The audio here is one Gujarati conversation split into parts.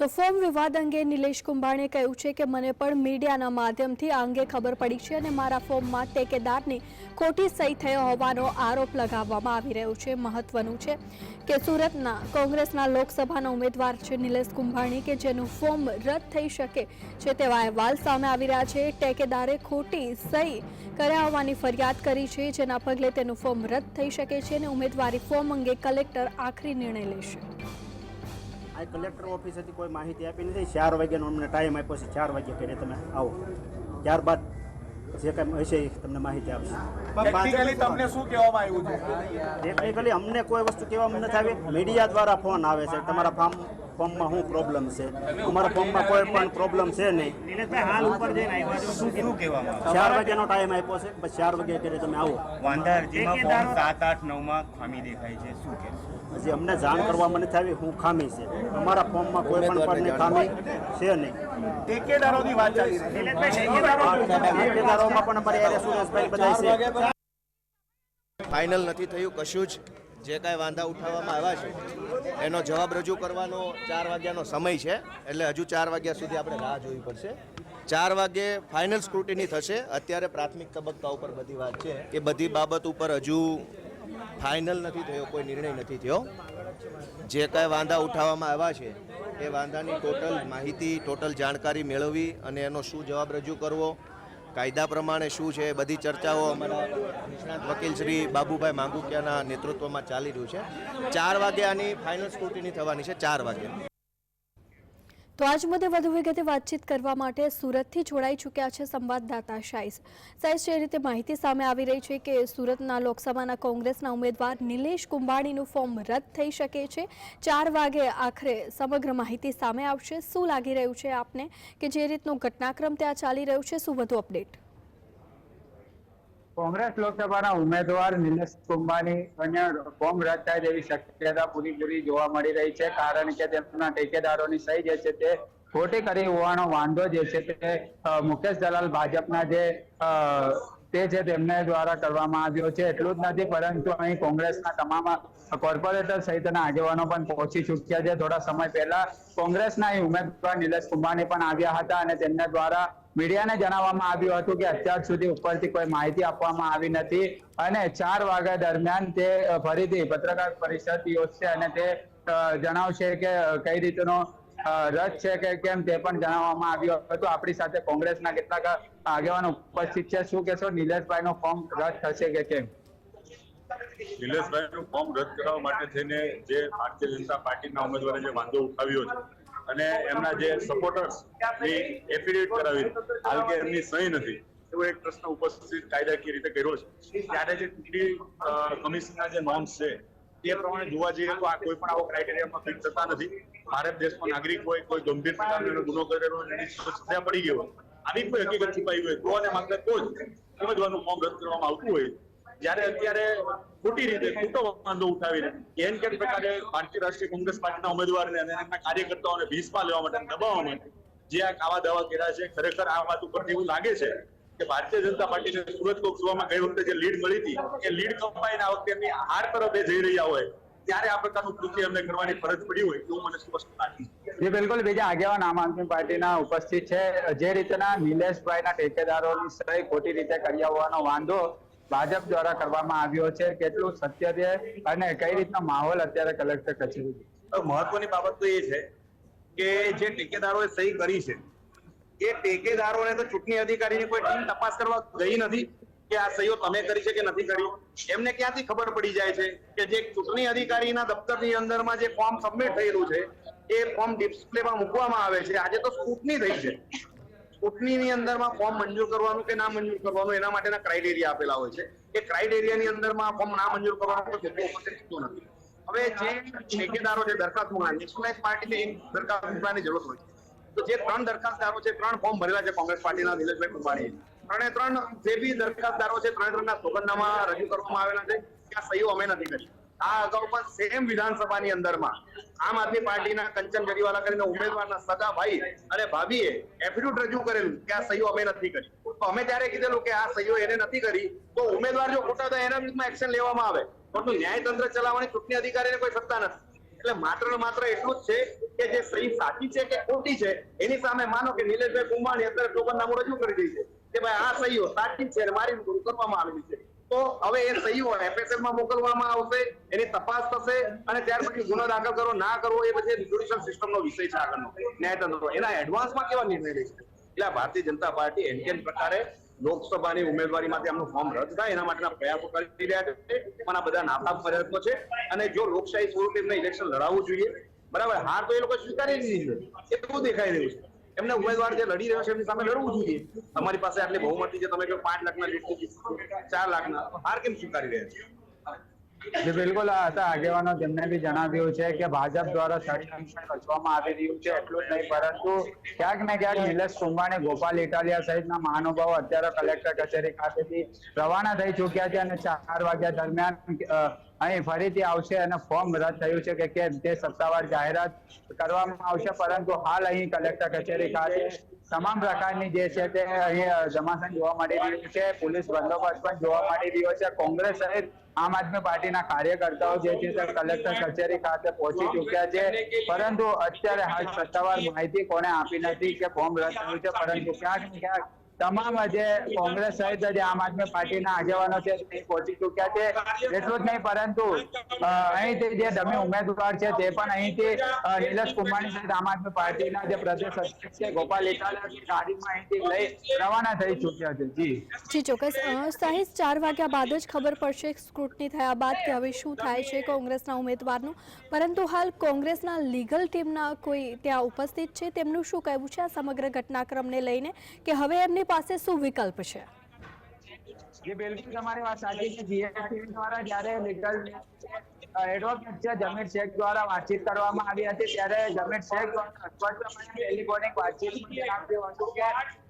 તો ફોર્મ વિવાદ અંગે નિલેશ કુંભાણે કહ્યું છે કે મને પણ મીડિયાના માધ્યમથી આ અંગે ખબર પડી છે અને મારા ફોર્મમાં ટેકેદારની ખોટી સહી થયો હોવાનો આરોપ લગાવવામાં આવી રહ્યો છે. મહત્વનું છે કે સુરતના કોંગ્રેસના લોકસભાના ઉમેદવાર છે નિલેશ કુંભાણી કે જેનું ફોર્મ રદ થઈ શકે છે તેવા અહેવાલ સામે આવી રહ્યા છે. ટેકેદારે ખોટી સહી કર્યા હોવાની ફરિયાદ કરી છે, જેના પગલે તેનું ફોર્મ રદ થઈ શકે છે અને ઉમેદવારી ફોર્મ અંગે કલેક્ટર આખરી નિર્ણય લેશે. આ કલેક્ટર ઓફિસેથી કોઈ માહિતી આપી નથી. ચાર વાગ્યાનો અમને ટાઈમ આપ્યો છે. ચાર વાગ્યા કરીને તમે આવો. ત્યારબાદ જે કાંઈ હશે એ તમને માહિતી આપશે. તમને શું કહેવામાં આવ્યું છે? ટેકનિકલી અમને કોઈ વસ્તુ કહેવામાં નથી આવી. મીડિયા દ્વારા ફોન આવે છે. તમારા ફાર્મ ફોર્મમાં શું પ્રોબ્લેમ છે? અમારા ફોર્મમાં કોઈ પણ પ્રોબ્લેમ છે નહીં. હાલ ઉપર જઈને શું શું કહેવામાં ચાર વાગ્યાનો ટાઈમ આપ્યો છે. પછી ચાર વાગ્યા કરીને તમે આવો. વાંધા અરજીમાં ફોર્મ સાત આઠ નવમાં ખામી દેખાય છે. શું કે હજી અમને જાણ કરવામાં નથી આવી હું ખામી છે. અમારા ફોર્મમાં કોઈ પણ પરની ખામી છે નહીં. ટેકેદારોની વાત ચાલી રહી છે. ઠેકેદારોમાં પણ અમારે યારે સુરેશભાઈ બધા છે. ફાઇનલ નથી થયું કશું જ જે કાંઈ વાંધા ઉઠાવવામાં આવ્યા છે એનો જવાબ રજૂ કરવાનો ચાર વાગ્યાનો સમય છે એટલે હજુ ચાર વાગ્યા સુધી આપણે રાહ જોવી પડશે. ચાર વાગે ફાઇનલ સ્ક્રુટિની થશે. અત્યારે પ્રાથમિક તબક્કા ઉપર બધી વાત છે એ બધી બાબત ઉપર હજુ ફાઇનલ નથી થયો, કોઈ નિર્ણય નથી થયો. જે કાંઈ વાંધા ઉઠાવવામાં આવ્યા છે, એ વાંધાની ટોટલ માહિતી, ટોટલ જાણકારી મેળવવી અને એનો શું જવાબ રજૂ કરવો, કાયદા પ્રમાણે શું છે બધી ચર્ચાઓ અમારા નિષ્ણાત વકીલ શ્રી બાબુભાઈ માંગુકિયાના નેતૃત્વમાં ચાલી રહ્યું છે. ચાર વાગે આની ફાઇનલ સ્કૂટીની થવાની છે, ચાર વાગે. તો આજ મુદ્દે વધુ વિગતે વાતચીત કરવા માટે સુરતથી જોડાઈ ચૂક્યા છે સંવાદદાતા શાઈસ શાઈસ જે રીતે માહિતી સામે આવી રહી છે કે સુરતના લોકસભાના કોંગ્રેસના ઉમેદવાર નિલેશ કુંભાણીનું ફોર્મ રદ થઈ શકે છે, ચાર વાગે આખરે સમગ્ર માહિતી સામે આવશે. શું લાગી રહ્યું છે આપને કે જે રીતનું ઘટનાક્રમ ત્યાં ચાલી રહ્યું છે? શું વધુ અપડેટ? કોંગ્રેસ લોકસભાના ઉમેદવાર નિલેશ કુંભાની ફોર્મ રદ થાય તેવી શક્યતા પૂરીપૂરી જોવા મળી રહી છે. કારણ કે તેમના ટેકેદારોની સહી જે છે તે ખોટી કરી હોવાનો વાંધો જે છે તે મુકેશ દલાલ ભાજપના જે તે છે તેમને દ્વારા કરવામાં આવ્યો છે. એટલું જ નથી, પરંતુ અહીં કોંગ્રેસના તમામ કોર્પોરેટર સહિતના આગેવાનો પણ પહોંચી ચૂક્યા છે. થોડા સમય પહેલા કોંગ્રેસના અહીં ઉમેદવાર નિલેશ કુંભાની પણ આવ્યા હતા અને તેમના દ્વારા મીડિયાને જણાવવામાં આવ્યું હતું કે અત્યાર સુધી ઉપરથી કોઈ માહિતી આપવામાં આવી નથી અને ચાર વાગ્યા દરમિયાન તે ફરીથી પત્રકાર પરિષદ યોજશે અને તે જણાવશે કે કઈ રીતનો રદ છે કે કેમ તે પણ જણાવવામાં આવ્યું હતું. આપણી સાથે કોંગ્રેસના કેટલાક આગેવાનો ઉપસ્થિત છે. શું કહેશો? નિલેશભાઈ નો ફોર્મ રદ થશે કે કેમ? નિલેશભાઈનું ફોર્મ રદ કરવા માટે થઈને જે ભારતીય જનતા પાર્ટીના ઉમેદવારે જે વાંધો ઉઠાવ્યો છે અને એમના જે સપોર્ટર્સ એફિડેવિટ કરાવી હાલ કે એમની સહી નથી, એવો એક પ્રશ્ન ઉપસ્થિત કાયદાકીય રીતે કર્યો છે. ત્યારે જે ચૂંટણી કમિશનના જે નોર્મ્સ છે તે પ્રમાણે જોવા જઈએ તો આ કોઈ પણ આવો ક્રાઇટેરિયામાં ફિટ થતા નથી. ભારત દેશમાં નાગરિક હોય, કોઈ ગંભીર પ્રકારનો ગુનો કરેલો સજા પડી ગયો આવી કોઈ હકીકત છુપાઈ હોય, તો અને માત્ર તો જ સમજવાનું ફોર્મ રદ કરવામાં આવતું હોય. જ્યારે અત્યારે ખોટી રીતે ખોટો વાંધો ઉઠાવીને એન કે પ્રકારે ભારતીય રાષ્ટ્રીય કોંગ્રેસ પાર્ટીના ઉમેદવારને અને એમના કાર્યકર્તાઓને ભીસમાં લેવા માટે દબાવવા માટે જે આવા દાવા કર્યા છે, ખરેખર આ વાત ઉપર એવું લાગે છે કે ભારતીય જનતા પાર્ટીને સુરત લોકસભામાં ગઈ વખતે જે લીડ મળી હતી, એ લીડ કપાઈને આ વખતે એમની હાર તરફ એ જઈ રહ્યા હોય, ત્યારે આ પ્રકારનું કૃત્ય એમને કરવાની ફરજ પડી હોય એવું મને સ્પષ્ટ લાગે બિલકુલ. બીજા આગેવાન આમ આદમી ઉપસ્થિત છે. જે રીતના નિલેશભાઈના ઠેકેદારોની સહી ખોટી રીતે કર્યા હોવાનો વાંધો ભાજપ દ્વારા કરવામાં આવ્યો છે, કેટલું સત્ય છે અને કઈ રીતનો માહોલ અત્યારે કલેક્ટર કચેરી મહત્વની બાબત તો એ છે કે જે ટેકેદારોએ સહી કરી છે, એ ટેકેદારોને તો ચૂંટણી અધિકારીની કોઈ ટીમ તપાસ કરવા ગઈ નથી કે આ સહીઓ તમે કરી છે કે નથી કરી એમને ક્યાંથી ખબર પડી જાય છે કે જે ચૂંટણી અધિકારીના દફતરની અંદરમાં જે ફોર્મ સબમિટ થયેલું છે, એ ફોર્મ ડિસ્પ્લેમાં મૂકવામાં આવે છે. આજે તો સ્કૂટની થઈ છે. ચૂંટણીની અંદરમાં ફોર્મ મંજૂર કરવાનું કે ના મંજૂર કરવાનું એના માટેના ક્રાઇટેરિયા આપેલા હોય છે. એ ક્રાઇટેરિયાની અંદરમાં ફોર્મ ના મંજૂર કરવાનું કોઈ થતો નથી. હવે જે ઠેકેદારો જે દરખાસ્ત મોકલાય નેશનલાઇઝ પાર્ટીને એક દરખાસ્ત મોકલવાની જરૂર હોય છે. તો જે ત્રણ દરખાસ્તદારો છે, ત્રણ ફોર્મ ભરેલા છે કોંગ્રેસ પાર્ટીના નિલેશભાઈ કુંભાણીએ. ત્રણે ત્રણ જે બી દરખાસ્તદારો છે, ત્રણે ત્રણના સોગંદનામા રજૂ કરવામાં આવેલા છે, ત્યાં સહીઓ અમે નથી કરી આ અગાઉ પણ સેમ વિધાનસભાની અંદરમાં આમ આદમી પાર્ટીના કંચન જરીવાલા કરીને ઉમેદવારના સગા અને ભાભીએ એફિડેવિટ રજૂ કરેલું કે આ સહીઓ અમે નથી કરી. તો અમે ત્યારે કીધેલું કે આ સહીઓ એને નથી કરી. તો ઉમેદવાર જો ખોટા થાય એના વિરુદ્ધમાં એક્શન લેવામાં આવે. પરંતુ ન્યાયતંત્ર ચલાવવાની ચૂંટણી અધિકારીને કોઈ સત્તા નથી. એટલે માત્ર ને માત્ર એટલું જ છે કે જે સહી સાચી છે કે ખોટી છે, એની સામે માનો કે નિલેશભાઈ કુંભાણી અત્યારે ટોકનનામું રજૂ કરી રહી છે કે ભાઈ આ સહીઓ સાચી છે અને મારી કરવામાં આવેલી છે. તો હવે એ સહીઓ એફએસએલમાં મોકલવામાં આવશે, એની તપાસ થશે અને ત્યાર પછી ગુનો દાખલ કરો ના કરવો, એ પછી જ્યુડિશિયલ સિસ્ટમનો વિષય છે આગળનો. ન્યાયતંત્ર. એના એડવાન્સમાં કેવા નિર્ણય લેશે એટલે ભારતીય જનતા પાર્ટી એનકેન પ્રકારે લોકસભાની ઉમેદવારી માટે એમનું ફોર્મ રદ થાય, એના માટેના પ્રયાસો કરી રહ્યા છે, પણ આ બધા નાપાક પ્રયત્નો છે અને જો લોકશાહી સ્વરૂપે એમને ઇલેક્શન લડાવવું જોઈએ, બરાબર? હાર તો એ લોકો સ્વીકારી લીધી છે. એવું દેખાઈ રહ્યું છે. એમને ઉમેદવાર જે લડી રહ્યો છે એમની સામે લડવું જોઈએ. તમારી પાસે આટલી બહુમતી છે, તમે પાંચ લાખના લીડ ચાર લાખના. હાર કેમ સ્વીકારી રહ્યા છે? બિલકુલ હતા આગેવાનો તેમને બી જણાવ્યું છે કે ભાજપ દ્વારા ષડયંત્ર રચવામાં આવી રહ્યું છે, એટલું જ નહીં, પરંતુ ક્યાંક ને ક્યાંક નિલેશ સુંબાણી ગોપાલ ઇટાલિયા સહિતના મહાનુભાવો અત્યારે કલેક્ટર કચેરી ખાતેથી રવાના થઈ ચુક્યા છે અને ચાર વાગ્યા દરમિયાન અહીં ફરીથી આવશે અને ફોર્મ રદ થયું છે કે કેમ તે સત્તાવાર જાહેરાત કરવામાં આવશે, પરંતુ હાલ અહીં કલેક્ટર કચેરી ખાતે તમામ પ્રકારની જે છે તે અહીં જમાસન જોવા મળી રહ્યું છે, પોલીસ બંદોબસ્ત પણ જોવા મળી રહ્યો છે, કોંગ્રેસ સહિત આમ આદમી પાર્ટીના કાર્યકર્તાઓ જે છે તે કલેક્ટર કચેરી ખાતે પહોંચી ચુક્યા છે. પરંતુ અત્યારે હાલ સત્તાવાર માહિતી કોને આપી નથી કે રદ થયું છે, પરંતુ ક્યાંક ક્યાંક તમામ જે કોંગ્રેસ સહિત જે આમ આદમી પાર્ટીના આગેવાનો છે તે પહોંચી ચુક્યા છે. એટલું જ નહીં પરંતુ અહીંથી જે ડમી ઉમેદવાર છે તે પણ અહીંથી નીલેશ કુંભાણી સહિત આમ આદમી પાર્ટીના જે પ્રદેશ અધ્યક્ષ છે ગોપાલ ઇટાલિયાની ગાડીમાં અહીંથી લઈ રવાના થઈ ચુક્યા છે. જી. જી ચોક્કસ. અ, ચાર વાગ્યા બાદ જ ખબર પડશે સ્ક્રુટની થયા બાદ કે હવે શું થાય છે કોંગ્રેસના ઉમેદવારનું. પરંતુ હાલ કોંગ્રેસના લીગલ ટીમના કોઈ ત્યાં ઉપસ્થિત છે? તેમનું શું કહેવું છે આ સમગ્ર ઘટનાક્રમને લઈને? કે હવે એમની પાસે શું વિકલ્પ છે? જે બિલકુલ તમારી વાત સાચી છે. જીએસટી દ્વારા જ્યારે લીગલ એડવોકેટ જમીર શેખ દ્વારા વાતચીત કરવામાં આવી હતી, ત્યારે જમીર શેખ દ્વારા ટેલિફોનિક વાતચીત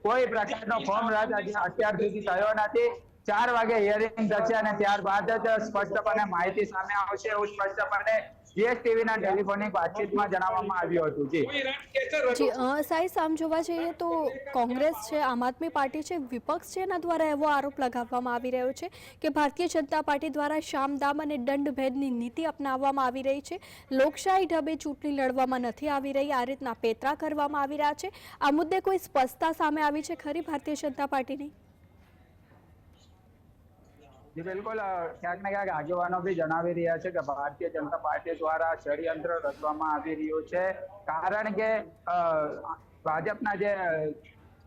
કોઈ પ્રકારનો ફોર્મ રદ અત્યાર સુધી થયો નથી. ચાર વાગે હિયરિંગ થશે અને ત્યારબાદ જ સ્પષ્ટપણે માહિતી સામે આવશે. એવું સ્પષ્ટપણે જીએસટીવી ના ટેલિફોનિક વાતચીતમાં જણાવવામાં આવ્યું હતું જી. જી અ, આમ જોવા જઈએ તો કોંગ્રેસ છે આમ આદમી પાર્ટી છે વિપક્ષ છે એના દ્વારા એવો આરોપ લગાવવામાં આવી રહ્યો છે કે ભારતીય જનતા પાર્ટી દ્વારા શામદામ અને દંડભેદની નીતિ અપનાવવામાં આવી રહી છે. લોકશાહી ઢબે ચૂંટણી લડવામાં નથી આવી રહી આ રીતના પેતરા કરવામાં આવી રહ્યા છે. આ મુદ્દે કોઈ સ્પષ્ટતા સામે આવી છે ખરી ભારતીય જનતા પાર્ટીની? જી, બિલકુલ ક્યાંક ને ક્યાંક આગેવાનો બી જણાવી રહ્યા છે કે ભારતીય જનતા પાર્ટી દ્વારા ષડયંત્ર રચવામાં આવી રહ્યું છે. કારણ કે ભાજપના જે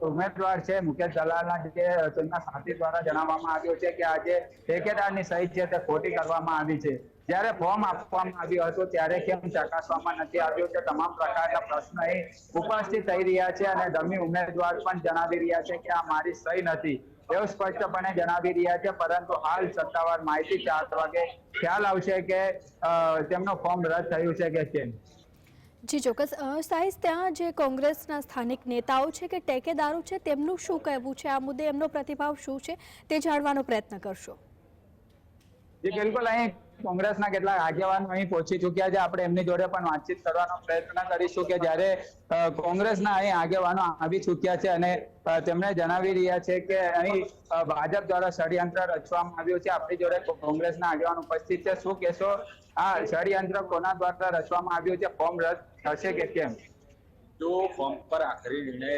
ઉમેદવાર છે, મુકેશ દલાલના જે તેમના સાથી દ્વારા જણાવવામાં આવ્યું છે કે આજે ઠેકેદારની સહી છે તે ખોટી કરવામાં આવી છે. જ્યારે ફોર્મ આપવામાં આવ્યું હતું, ત્યારે કેમ ચકાસવામાં નથી આવ્યું કે તમામ પ્રકારના પ્રશ્ન અહીં ઉપસ્થિત થઈ રહ્યા છે અને ડમી ઉમેદવાર પણ જણાવી રહ્યા છે કે આ મારી સહી નથી. એવું સ્પષ્ટપણે જણાવી રહ્યા છે પરંતુ હાલ સત્તાવાર માહિતી ચાર વાગે ખ્યાલ આવશે કે તેમનો ફોર્મ રદ થયું છે કે કેમ. જી ચોક્કસ. સાહિસ ત્યાં જે કોંગ્રેસના સ્થાનિક નેતાઓ છે કે ટેકેદારો છે તેમનું શું કહેવું છે? આ મુદ્દે એમનો પ્રતિભાવ શું છે? તે જાણવાનો પ્રયત્ન કરશો. જી બિલકુલ. અહીં કોંગ્રેસના કેટલાક આગેવાન અહીં પહોંચી ચુક્યા છે. આપણે એમની જોડે પણ વાતચીત કરવાનો પ્રયત્ન કરીશું કે જ્યારે કોંગ્રેસના અહીં આગેવાનો આવી ચુક્યા છે અને તેમણે જણાવી રહ્યા છે કે અહીં ભાજપ દ્વારા ષડયંત્ર રચવામાં આવ્યું છે. આપણી જોડે કોંગ્રેસના આગેવાનો ઉપસ્થિત છે. શું કહેશો? આ ષડયંત્ર કોના દ્વારા રચવામાં આવ્યું છે? ફોર્મ રદ થશે કે કેમ? જો ફોર્મ પર આખરી નિર્ણય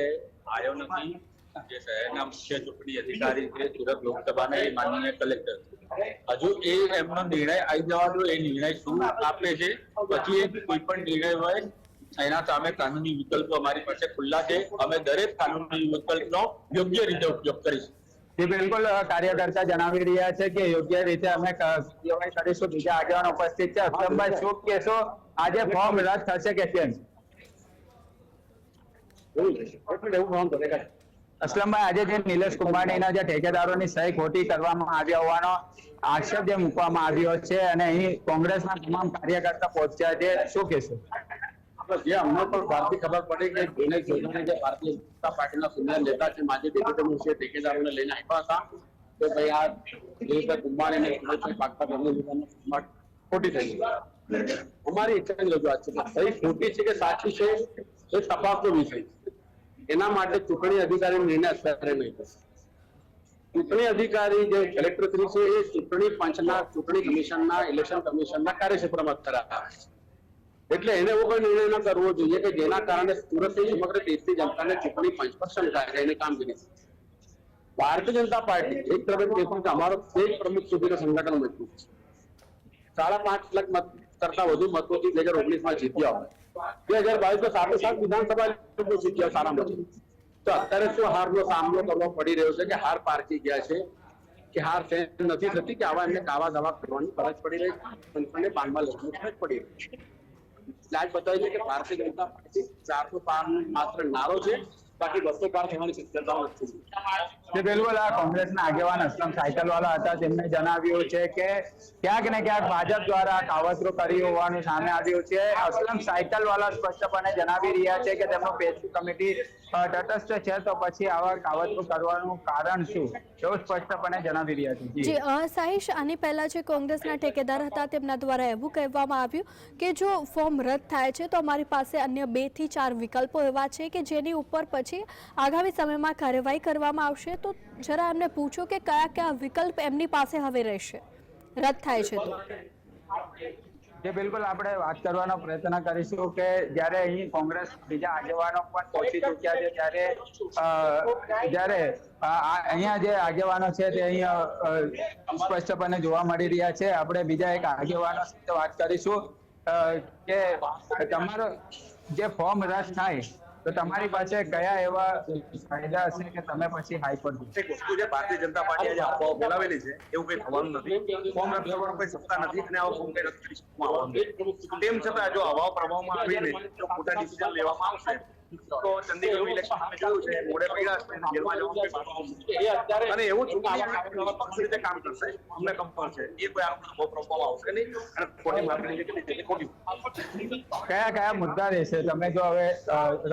આવ્યો નથી જે શહેરના મુખ્ય ચૂંટણી અધિકારી છે સુરત લોકસભાના એ માનનીય કલેક્ટર. હજુ એ એમનો નિર્ણય આવી જવા એ નિર્ણય શું આપે છે? પછી કોઈ પણ નિર્ણય હોય એના સામે કાનૂની વિકલ્પો અમારી પાસે ખુલ્લા છે. અમે દરેક કાનૂની વિકલ્પનો યોગ્ય રીતે ઉપયોગ કરીશું. જે બિલકુલ કાર્યકર્તા જણાવી રહ્યા છે કે યોગ્ય રીતે અમે કરીશું. બીજા આગેવાન ઉપસ્થિત છે. અક્ષમભાઈ શું કેશો આજે ફોર્મ રદ થશે કે કેમ? અસલમભાઈ, આજે જે નિલેશ કુંભાણીના જે ઠેકેદારોની સહી ખોટી કરવામાં આવી હોવાનો આક્ષેપ જે મૂકવામાં આવ્યો છે અને અહીં કોંગ્રેસના તમામ કાર્યકર્તા પહોંચ્યા છે, શું કહેશો? જે અમને પણ બહારથી ખબર પડી કે દિનેશ જોશીને જે ભારતીય જનતા પાર્ટીના સિનિયર નેતા છે, માજી ડેપ્યુટી મુખ્ય ઠેકેદારોને લઈને આવ્યા હતા, તો ભાઈ આ દિનેશભાઈ કુંભાણીને પાકતા ખોટી થઈ ગઈ. અમારી ઈચ્છાની રજૂઆત છે સહી ખોટી છે કે સાચી છે, એ તપાસનો વિષય છે એના માટે ચૂંટણી અધિકારી નિર્ણય અત્યારે નહીં થશે ચૂંટણી અધિકારી જે કલેક્ટર શ્રી છે, એ ચૂંટણી પંચના, ચૂંટણી કમિશનના, ઇલેક્શન કમિશનના કાર્યક્ષેત્રમાં કરાયા એટલે એને એવો કોઈ નિર્ણય ન કરવો જોઈએ કે જેના કારણે સુરતની સમગ્ર દેશની જનતાને ચૂંટણી પંચ પર શંકા છે, એની કામગીરી. ભારતીય જનતા પાર્ટી, એક તરફ દેખું કે અમારો દેશ પ્રમુખ સુધીનો સંગઠન મજબૂત છે. સાડા પાંચ લાખ મત કરતા વધુ મતોથી બે હજાર ઓગણીસમાં જીત્યા હોય બે હજાર બાવીસમાં સાથે સાત વિધાનસભા લોકો જીત્યા સારા મતો તો અત્યારે શું હારનો સામનો કરવો પડી રહ્યો છે કે હાર પારખી ગયા છે? કે હાર સહેન નથી થતી કે આવા એમને કાવા દાવા કરવાની ફરજ પડી રહી છે? બાનમાં લેવાની ફરજ પડી રહી છે. લાજ બતાવી છે કે ભારતીય જનતા પાર્ટી ચારસો પાર માત્ર નારો છે. બાકી બસો પાર થવાની શક્યતાઓ નથી જે બિલકુલ આ કોંગ્રેસના આગેવાન અસલમ સાયકલ વાળા હતા તેમને જણાવ્યું છે કે ક્યાંક ને ક્યાંક ભાજપ દ્વારા કાવતરો કરી હોવાનું સામે આવ્યું છે. અસલમ સાયકલ વાળા સ્પષ્ટપણે જણાવી રહ્યા છે કે તેમનો પેજ કમિટી તટસ્થ છે તો પછી આવા કાવતરો કરવાનું કારણ શું? એવું સ્પષ્ટપણે જણાવી રહ્યા છે. જી. જી સાહિશ આની પહેલા જે કોંગ્રેસના ઠેકેદાર હતા તેમના દ્વારા એવું કહેવામાં આવ્યું કે જો ફોર્મ રદ થાય છે તો અમારી પાસે અન્ય બેથી ચાર વિકલ્પો એવા છે કે જેની ઉપર પછી આગામી સમયમાં કાર્યવાહી કરવામાં આવશે. તો જરા એમને પૂછો કે કયા કયા વિકલ્પ એમની પાસે હવે રહેશે. રદ થાય છે તો. જે બિલકુલ આપણે વાત કરવાનો પ્રયત્ન કરીશું કે જ્યારે અહીં કોંગ્રેસ બીજા આગેવાનો પણ પહોંચી ચૂક્યા છે ત્યારે જ્યારે અહીંયા જે આગેવાનો છે તે અહીં અ, અ, સ્પષ્ટપણે જોવા મળી રહ્યા છે. આપણે બીજા એક આગેવાનો સાથે વાત કરીશું. કે તમારો જે ફોર્મ રદ થાય તો તમારી પાસે કયા એવા ફાયદા હશે કે તમે પછી હાઈકોર્ટ એક વસ્તુ છે ભારતીય જનતા પાર્ટી આજે અફવાઓ બોલાવેલી છે, એવું કઈ થવાનું નથી ફોર્મ રદ કરવાનો કોઈ સત્તા નથી અને આવો ફોર્મ કઈ રદ. તેમ છતાં જો હવાઓ પ્રભાવમાં આવીને જો ખોટા ડિસિઝન લેવામાં આવશે તો ચંદીગઢ ઇલેક્શન અમે જોયું છે મોડે પડ્યા છે અને જેલમાં એવું ચૂંટણી પક્ષ રીતે કામ કરશે. અમને ખબર છે. એ કોઈ આ બહુ પ્રભાવ આવશે નહીં. અને ખોટી ખોટી કયા કયા મુદ્દા રહેશે? તમે જો હવે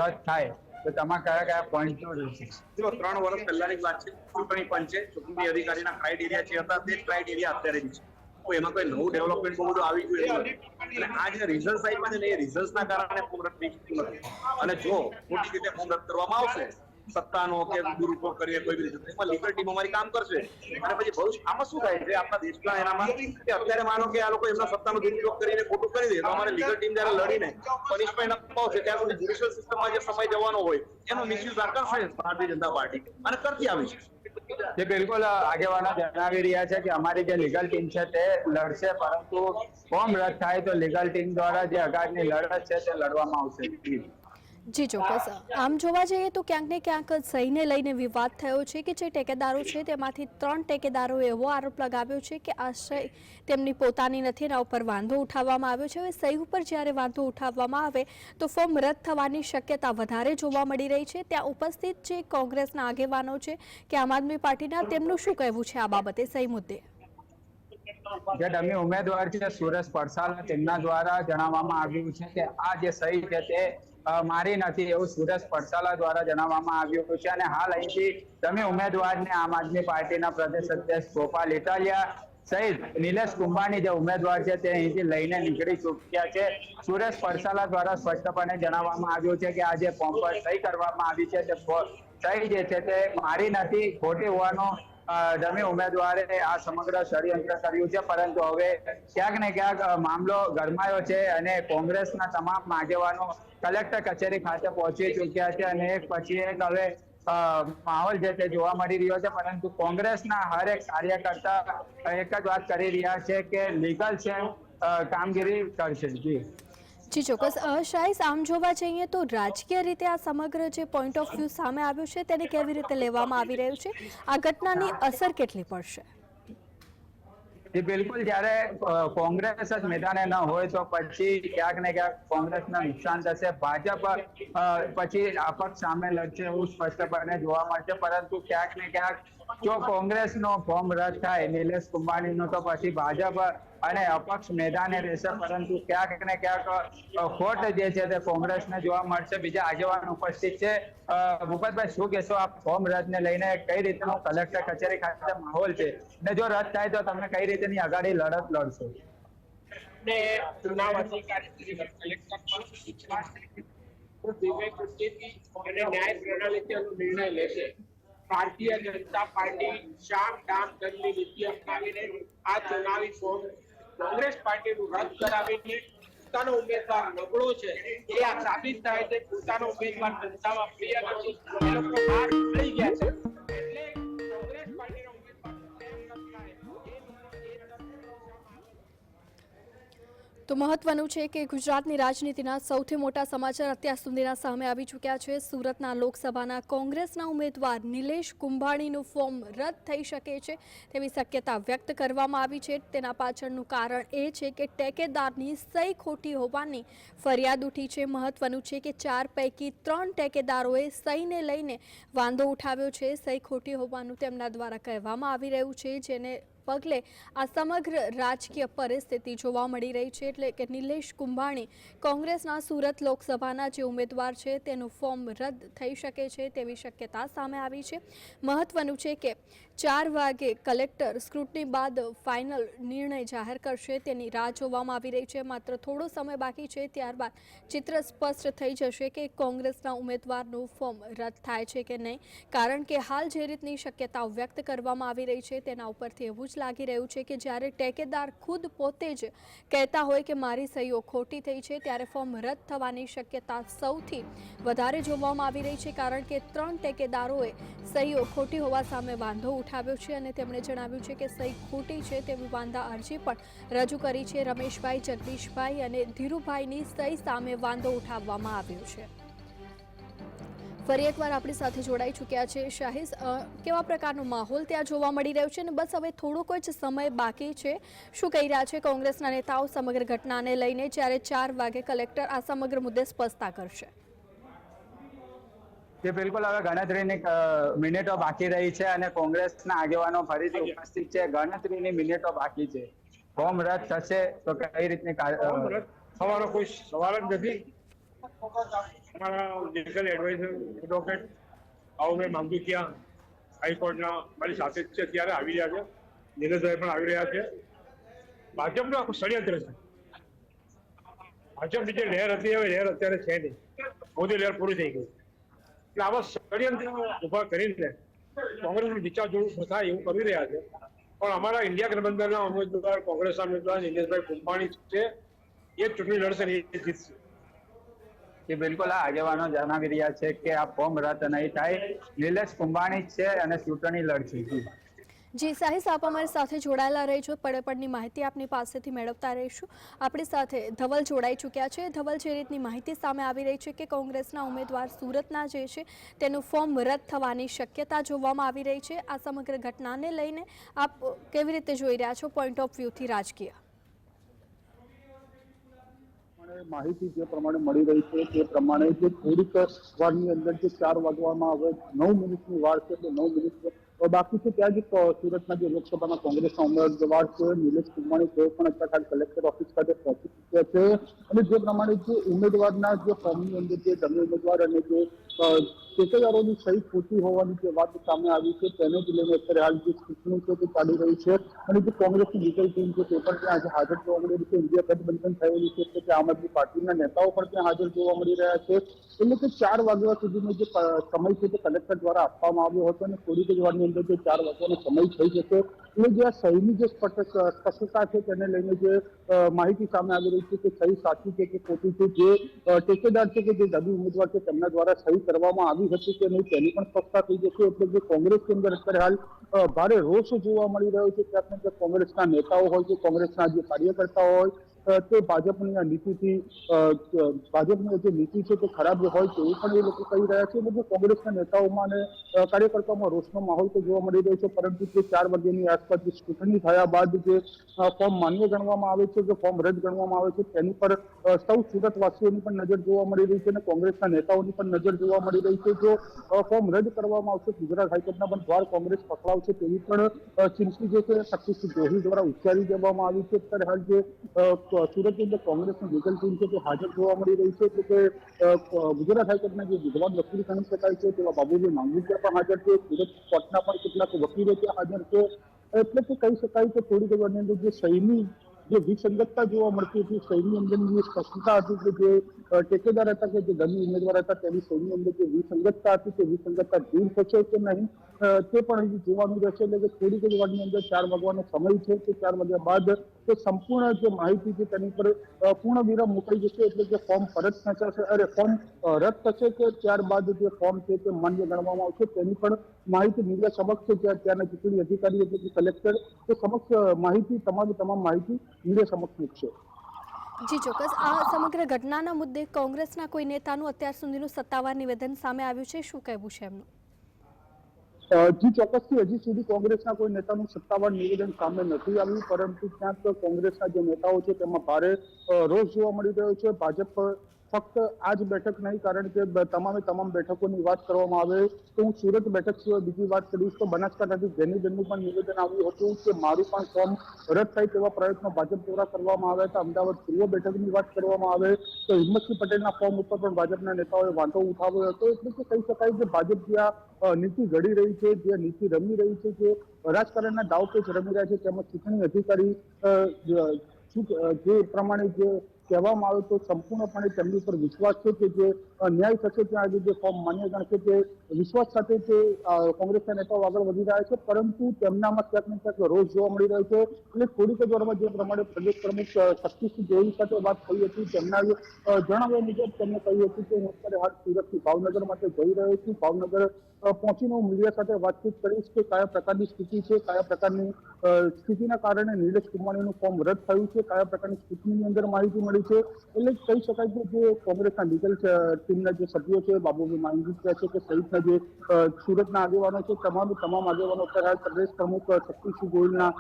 રદ થાય તો તમારા કયા કયા પોઈન્ટ રહેશે? જો ત્રણ વર્ષ પહેલાની વાત છે. ચૂંટણી પંચે ચૂંટણી અધિકારીના ક્રાઇટેરિયા જે હતા તે ક્રાઇટેરિયા અત્યારે છે. એમાં કોઈ નવું ડેવલપમેન્ટ બહુ બધું આવી ગયું અને આ જે રિઝલ્ટ આપ્યા છે ને એ રિઝલ્ટના કારણે ફોર્મ રદ થઈ નથી અને જો ખોટી રીતે ફોર્મ રદ કરવામાં આવશે સત્તાનો કે દુરુપયોગ કરીએ કોઈ રીતે. એમાં લીગલ અમારી કામ કરશે. અને પછી ભવિષ્ય આમાં શું થાય છે? આપણા દેશના એનામાં કે અત્યારે માનો કે આ લોકો એમના સત્તાનો દુરુપયોગ કરીને ખોટું કરી દે, તો અમારે લીગલ ટીમ જયારે લડીને પનિશમેન્ટ અપાવશે ત્યાં સુધી જ્યુડિશિયલ સિસ્ટમમાં જે સમય જવાનો હોય, એનો મિસયુઝ આ કરશે ભારતીય જનતા પાર્ટી. અને કરતી આવી છે. જે બિલકુલ આગેવાનો જણાવી રહ્યા છે કે અમારી જે લીગલ ટીમ છે તે લડશે, પરંતુ ફોર્મ રદ થાય તો લીગલ ટીમ દ્વારા જે અગાડની લડત છે તે લડવામાં આવશે. જી, ચોક્કસ. આમ જોવા જઈએ તો ક્યાંક ને ક્યાંક સહીને લઈને વિવાદ થયો છે કે જે ટેકેદારો છે તેમાંથી ત્રણ ટેકેદારોએ એવો આરોપ લગાવ્યો છે કે આ સહી તેમની પોતાની નથી એના ઉપર વાંધો ઉઠાવવામાં આવ્યો છે. હવે સહી ઉપર જ્યારે વાંધો ઉઠાવવામાં આવે તો ફોર્મ રદ થવાની શક્યતા વધારે જોવા મળી રહી છે. ત્યાં ઉપસ્થિત જે કોંગ્રેસના આગેવાનો છે કે આમ આદમી પાર્ટીના, તેમનું શું કહેવું છે આ બાબતે સહી મુદ્દે? ઉમેદવાર છે, સુરેશ પડસાલા તેમના દ્વારા જણાવવામાં આવ્યું છે કે આ જે સહી છે તે મારી નથી એવું સુરેશ પડસાલા દ્વારા જણાવવામાં આવ્યું છે. અને હાલ અહીંથી તમે ઉમેદવારને આમ આદમી પાર્ટીના પ્રદેશ અધ્યક્ષ ગોપાલ ઇટાલિયા સહિત નિલેશ કુંભાની જે ઉમેદવાર છે તે અહીંથી લઈને નીકળી ચૂક્યા છે. સુરેશ પરસાલા દ્વારા સ્પષ્ટપણે જણાવવામાં આવ્યું છે કે આ જે ફોર્મ પર સહી કરવામાં આવી છે. તે સહી જે છે તે મારી નથી, ખોટી હોવાનો ડમી ઉમેદવારે આ સમગ્ર ષડયંત્ર કર્યું છે, પરંતુ હવે ક્યાંક ને ક્યાંક મામલો ગરમાયો છે અને કોંગ્રેસના તમામ આગેવાનો કલેક્ટર કચેરી ખાતે પહોંચી ચૂક્યા છે અને એક પછી એક હવે માહોલ માહોલ છે જોવા મળી રહ્યો છે, પરંતુ કોંગ્રેસના હરેક કાર્યકર્તા એક જ વાત કરી રહ્યા છે કે લીગલ છે કામગીરી કરશે. જી. જી, ચોક્કસ. શાહીસ આમ જોવા જઈએ તો રાજકીય રીતે આ સમગ્ર જે પોઈન્ટ ઓફ વ્યૂ સામે આવ્યું છે, તેને કેવી રીતે લેવામાં આવી રહ્યું છે? આ ઘટનાની અસર કેટલી પડશે? એ બિલકુલ. જ્યારે કોંગ્રેસ જ મેદાને ન હોય તો પછી ક્યાંક ને ક્યાંક કોંગ્રેસના નુકસાન થશે. ભાજપ પછી અપક્ષ સામે લડશે એવું સ્પષ્ટપણે જોવા મળશે. પરંતુ ક્યાંક ને ક્યાંક જો કોંગ્રેસનો ફોર્મ રદ થાય, નિલેશ કુંભાણીનું, તો પછી ભાજપ અને અપક્ષ મેદાને રહેશે, પરંતુ ક્યાંક ને ક્યાંક ખોટ જે છે તે કોંગ્રેસને જોવા મળશે. બીજા આગેવાન ઉપસ્થિત છે. ભૂપતભાઈ, શું કહેશો? આ ફોર્મ રદને લઈને કઈ રીતનો કલેક્ટર કચેરી ખાતે માહોલ છે? ને જો રદ થાય તો તમે કઈ રીતની આગાડી લડત લડશો? ને ચુનાવ અધિકારી શ્રી કલેક્ટર પણ વિવેક બુદ્ધિથી અને ન્યાય પ્રણાલીથી આનો નિર્ણય લેશે. ભારતીય જનતા પાર્ટી શામ દામ દંડની નીતિ અપનાવીને આ ચુનાવી ફોર્મ કોંગ્રેસ પાર્ટીનું રદ કરાવીને પોતાનો ઉમેદવાર નબળો છે. એ આ સાબિત થાય છે પોતાનો ઉમેદવાર જનતામાં પ્રિય નથી. એ લોકો બહાર થઈ ગયા છે. તો મહત્વનું છે કે ગુજરાતની રાજનીતિના સૌથી મોટા સમાચાર અત્યાર સુધીના સામે આવી ચૂક્યા છે. સુરતના લોકસભાના કોંગ્રેસના ઉમેદવાર નિલેશ કુંભાણીનું ફોર્મ રદ થઈ શકે છે. તેવી શક્યતા વ્યક્ત કરવામાં આવી છે. તેના પાછળનું કારણ એ છે કે ટેકેદારની સહી ખોટી હોવાની ફરિયાદ ઉઠી છે. મહત્વનું છે કે ચાર પૈકી ત્રણ ટેકેદારોએ સહીને લઈને વાંધો ઉઠાવ્યો છે. સહી ખોટી હોવાનું તેમના દ્વારા કહેવામાં આવી રહ્યું છે, જેને પગલે આ સમગ્ર રાજકીય પરિસ્થિતિ જોવા મળી રહી છે એટલે કે નિલેશ કુંભાણી કોંગ્રેસના સુરત લોકસભાના જે ઉમેદવાર છે તેનું ફોર્મ રદ થઈ શકે છે તેવી શક્યતા સામે આવી છે. મહત્વનું છે કે ચાર વાગે કલેક્ટર સ્ક્રુટની બાદ ફાઇનલ નિર્ણય જાહેર કરશે. તેની રાહ જોવામાં આવી રહી છે. માત્ર થોડો સમય બાકી છે. ત્યારબાદ ચિત્ર સ્પષ્ટ થઈ જશે કે કોંગ્રેસના ઉમેદવારનું ફોર્મ રદ થાય છે કે નહીં. કારણ કે હાલ જે રીતની શક્યતાઓ વ્યક્ત કરવામાં આવી રહી છે, તેના ઉપરથી એવું જ લાગી રહ્યું છે કે જ્યારે ટેકેદાર ખુદ પોતે જ કહેતા હોય કે મારી સહીઓ ખોટી થઈ છે, ત્યારે ફોર્મ રદ થવાની શક્યતા સૌથી વધારે જોવામાં આવી રહી છે. કારણ કે ત્રણ ટેકેદારોએ સહીઓ ખોટી હોવા સામે વાંધો ઉઠાવ્યો છે અને તેમણે જણાવ્યું છે કે સહી ખોટી છે તેવી વાંધા અરજી પણ રજૂ કરી છે. રમેશભાઈ, જગદીશભાઈ અને ધીરુભાઈની સહી સામે વાંધો ઉઠાવવામાં આવ્યો છે. ફરી એકવાર આપણી સાથે જોડાઈ ચૂક્યા છે શાહિદ. કેવા પ્રકારનો માહોલ ત્યાં જોવા મળી રહ્યો છે અને બસ હવે થોડોક જ સમય બાકી છે. શું કહી રહ્યા છે કોંગ્રેસના નેતાઓ સમગ્ર ઘટનાને લઈને? જ્યારે ચાર વાગે કલેક્ટર આ સમગ્ર મુદ્દે સ્પષ્ટતા કરશે. જે બિલકુલ હવે ગણતરીની મિનિટો બાકી રહી છે અને કોંગ્રેસના આગેવાનો ફરીથી ઉપસ્થિત છે. ગણતરીની મિનિટો બાકી છે. ફોર્મ રદ થશે તો કઈ રીતની થવાનો કોઈ સવાલ જ નથી. અમારા legal adviser advocate Avubhai Mangukiya હાઈકોર્ટના મારી સાથે જ છે ત્યારે આવી રહ્યા છે. નીરજભાઈ પણ આવી રહ્યા છે. ભાજપનું આખું ષડયંત્ર છે. ભાજપની જે લહેર હતી હવે લહેર અત્યારે છે નહીં. મોદી લહેર પૂરી થઈ ગઈ. એટલે આવા ષડયંત્ર ઊભા કરીને કોંગ્રેસનું જોડું થાય એવું કરી રહ્યા છે. પણ અમારા ઇન્ડિયા ગઠબંધનના ઉમેદવાર, કોંગ્રેસના ઉમેદવાર નિલેશભાઈ કુંભાણી છે, એ ચૂંટણી લડશે ને એ જીતશે. એ બિલકુલ આ આગેવાનો જણાવી રહ્યા છે કે આ ફોર્મ રદ નહીં થાય. નિલેશ કુંભાણી છે અને ચૂંટણી લડશે. જી. સાહિસ આપ અમારી સાથે જોડાયેલા રહેજો પડે પડની માહિતી આપની પાસેથી મેળવતા રહીશું. આપણી સાથે ધવલ જોડાઈ ચૂક્યા છે. ધવલ જે રીતની માહિતી સામે આવી રહી છે કે કોંગ્રેસના ઉમેદવાર સુરતના જે છે, તેનું ફોર્મ રદ થવાની શક્યતા જોવામાં આવી રહી છે. આ સમગ્ર ઘટનાને લઈને આપ કેવી રીતે જોઈ રહ્યા છો? પોઈન્ટ ઓફ વ્યૂથી રાજકીય. માહિતી જે પ્રમાણે મળી રહી છે, તે પ્રમાણે જે થોડીક વારની અંદર જે ચાર વાગવામાં હવે નવ મિનિટની વાર છે, એટલે નવ મિનિટ બાકી છે ત્યાં જ સુરતમાં જે લોકસભાના કોંગ્રેસના ઉમેદવાર છે નિલેશ કુમાણી તેઓ પણ અત્યારે કલેક્ટર ઓફિસ ખાતે પહોંચી ચૂક્યા છે અને જે પ્રમાણે જે ઉમેદવારના જે ફોર્મની અંદર જે ડમી ઉમેદવાર અને જે ટેકેદારોની સહી ખોટી હોવાની જે વાત સામે આવી છે, તેને જ લઈને અત્યારે હાલ જે ચૂંટણી છે તે ચાલી રહી છે. અને જે કોંગ્રેસની લીગલ ટીમ છે તે પણ ત્યાં આજે હાજર જોવા મળી રહી છે. ઇન્ડિયા ગઠબંધન થયેલું છે એટલે કે આમ આદમી પાર્ટીના નેતાઓ પણ ત્યાં હાજર જોવા મળી રહ્યા છે. એટલે કે ચાર વાગ્યા સુધીનો જે સમય છે તે કલેક્ટર દ્વારા આપવામાં આવ્યો હતો અને થોડીક જ વારની અંદર જે ચાર વાગ્યાનો સમય થઈ જશે, એટલે જે આ સહીની જે સ્પષ્ટ- સ્પષ્ટતા છે તેને લઈને જે માહિતી સામે આવી રહી છે કે સહી સાચી છે કે ખોટી છે, જે ટેકેદાર છે કે જે દબી ઉમેદવાર છે તેમના દ્વારા સહી કરવામાં આવી હતી કે નહીં, તેની પણ સ્પષ્ટતા થઈ જશે. એટલે જે કોંગ્રેસની અંદર અત્યારે હાલ ભારે રોષ જોવા મળી રહ્યો છે. ક્યાંક ને કોંગ્રેસના નેતાઓ હોય કે કોંગ્રેસના જે કાર્યકર્તાઓ હોય તે ભાજપની આ નીતિથી ભાજપની જે નીતિ છે તે ખરાબ હોય તેવું પણ એ લોકો કહી રહ્યા છે. એટલે કોંગ્રેસના નેતાઓમાં અને કાર્યકર્તાઓમાં રોષનો માહોલ તો જોવા મળી રહ્યો છે, પરંતુ તે ચાર વાગ્યાની આસપાસ જે ચૂંટણી થયા બાદ જે ફોર્મ માન્ય ગણવામાં આવે છે, જે ફોર્મ રદ ગણવામાં આવે છે, તેની પર સૌ સુરતવાસીઓની પણ નજર જોવા મળી રહી છે અને કોંગ્રેસના નેતાઓની પણ નજર જોવા મળી રહી છે. જો ફોર્મ રદ કરવામાં આવશે, ગુજરાત હાઈકોર્ટના પણ દ્વાર કોંગ્રેસ પકડાવશે તેવી પણ ચીમકી જે છે, શક્તિસિંહ ગોહિલ દ્વારા ઉચ્ચારી દેવામાં આવી છે. અત્યારે હાલ જે સુરતની અંદર કોંગ્રેસની લીગલ ટીમ છે તે હાજર જોવા મળી રહી છે એટલે કે ગુજરાત હાઈકોર્ટના જે વિદ્વાન વકીલ ગણી શકાય છે તેવા બાબુજી માંગુકર પણ હાજર છે. સુરત કોર્ટના પણ કેટલાક વકીલો ત્યાં હાજર છે. એટલે કે કહી શકાય કે થોડી ઘણી અંદર જે સૈની જે વિસંગતતા જોવા મળતી હતી સૈની અંદરની જે સ્પષ્ટતા હતી કે જે ટેકેદાર હતા કે જે ગમી ઉમેદવાર હતા તેની સૈની અંદર જે વિસંગતતા હતી, તે વિસંગતતા દૂર થશે કે નહીં? તે પણ હજી જોવાનું રહેશે. એટલે કે થોડીક જ વાગની અંદર ચાર વાગવાનો સમય છે. કે ચાર વાગ્યા બાદ તો સંપૂર્ણ જે માહિતી છે તેની પર પૂર્ણ વિરામ મુકાઈ જશે એટલે જે ફોર્મ પરત ખેંચાશે. અરે ફોર્મ રદ થશે કે ત્યારબાદ જે ફોર્મ છે તે માન્ય ગણવામાં આવશે તેની પણ માહિતી મીડિયા સમક્ષ ત્યાંના ચૂંટણી અધિકારી એટલે કે કલેક્ટર એ સમક્ષ માહિતી, તમામ તમામ માહિતી મીડિયા સમક્ષ મૂકશે. જી, ચોક્કસ. આ સમગ્ર ઘટનાના મુદ્દે કોંગ્રેસના કોઈ નેતાનું અત્યાર સુધીનું સત્તાવાર નિવેદન સામે આવ્યું છે? શું કહેવું છે એમનું? જી ચોક્કસથી હજી સુધી કોંગ્રેસના કોઈ નેતાનું સત્તાવાર નિવેદન સામે નથી આવ્યું, પરંતુ ક્યાંક કોંગ્રેસના જે નેતાઓ છે, તેમાં ભારે રોષ જોવા મળી રહ્યો છે. ભાજપ ફક્ત આ જ બેઠક નહીં, કારણ કે તમામે તમામ બેઠકોની વાત કરવામાં આવે તો હું સુરત બેઠક સિવાય બીજી વાત કરીશ તો બનાસકાંઠાથી જેનીબેનનું પણ નિવેદન આવ્યું હતું કે મારું પણ ફોર્મ રદ થાય તેવા પ્રયત્નો ભાજપ દ્વારા કરવામાં આવ્યા હતા. અમદાવાદ પૂર્વ બેઠકની વાત કરવામાં આવે તો હિંમતસિંહ પટેલના ફોર્મ ઉપર પણ ભાજપના નેતાઓએ વાંધો ઉઠાવ્યો હતો. એટલે કે કહી શકાય કે ભાજપ જે આ નીતિ ઘડી રહી છે, જે નીતિ રમી રહી છે, જે રાજકારણના દાવપેચ રમી રહ્યા છે તેમજ ચૂંટણી અધિકારી જે પ્રમાણે જે કહેવામાં આવે તો સંપૂર્ણપણે તેમની ઉપર વિશ્વાસ છે કે જે ન્યાય થશે ત્યાં આજે જે ફોર્મ માન્ય કારણ કે જે વિશ્વાસ સાથે જે કોંગ્રેસના નેતાઓ આગળ વધી રહ્યા છે, પરંતુ તેમનામાં ક્યાંક ને ક્યાંક રોષ જોવા મળી રહ્યો છે. એટલે થોડીક જ વારમાં જે પ્રમાણે પ્રદેશ પ્રમુખ શક્તિસિંહ ગોહિલ સાથે વાત થઈ હતી, તેમના જણાવ્યા મુજબ તેમણે કહ્યું હતું કે હું અત્યારે હાલ સુરતથી ભાવનગર માટે જઈ રહ્યો છું. ભાવનગર પહોંચીને હું મીડિયા સાથે વાતચીત કરીશ કે કયા પ્રકારની સ્થિતિ છે, કયા પ્રકારની સ્થિતિના કારણે નીરજ કુમાણીનું ફોર્મ રદ થયું છે, કયા પ્રકારની સ્થિતિની અંદર માહિતી મળી છે. એટલે કહી શકાય કે જે કોંગ્રેસના લીગલ ટીમના જે સભ્યો છે બાબુભાઈ માંગીચા છે કે સહિતના જે સુરતના આગેવાનો છે, તમામ તમામ આગેવાનો અત્યારે પ્રદેશ પ્રમુખ શક્તિસિંહ ગોહિલના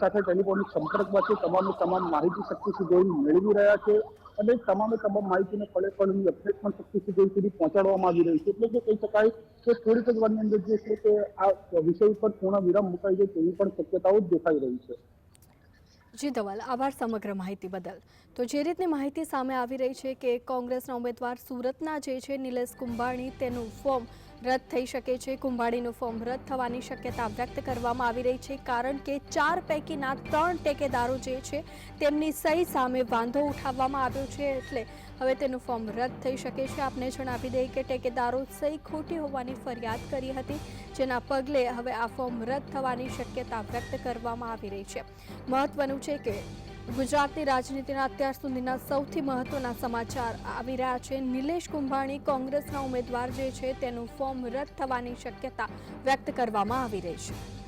સાથે ટેલિફોનિક સંપર્કમાં છે. તમામે તમામ માહિતી શક્તિસિંહ ગોહિલ મેળવી રહ્યા છે અને તમામે તમામ માહિતીને પળે પળની અપડેટ પણ શક્તિસિંહ ગોહિલ સુધી પહોંચાડવામાં આવી રહી છે. એટલે કે કહી શકાય કે થોડીક જ વારની અંદર જે છે કે આ વિષય ઉપર પૂર્ણ વિરામ મુકાઈ જાય તેવી પણ શક્યતાઓ જ દેખાઈ રહી છે. જી ધવલ આભાર સમગ્ર માહિતી બદલ. તો જે રીતની માહિતી સામે આવી રહી છે કે કોંગ્રેસના ઉમેદવાર સુરતના જે છે, નિલેશ કુંભાણી, તેનું ફોર્મ રદ થઈ શકે છે. કુંભાળીનું ફોર્મ રદ થવાની શક્યતા વ્યક્ત કરવામાં આવી રહી છે કારણ કે ચાર પૈકીના ત્રણ ટેકેદારો જે છે તેમની સહી સામે વાંધો ઉઠાવવામાં આવ્યો છે એટલે હવે તેનું ફોર્મ રદ થઈ શકે છે. આપને જણાવી દઈએ કે ટેકેદારો સહી ખોટી હોવાની ફરિયાદ કરી હતી, જેના પગલે હવે આ ફોર્મ રદ થવાની શક્યતા વ્યક્ત કરવામાં આવી રહી છે. મહત્વનું છે કે ગુજરાતની રાજનીતિના અત્યાર સુધીના સૌથી મહત્વના સમાચાર આવી રહ્યા છે. નિલેશ કુંભાણી કોંગ્રેસના ઉમેદવાર જે છે, તેનું ફોર્મ રદ થવાની શક્યતા વ્યક્ત કરવામાં આવી રહી છે.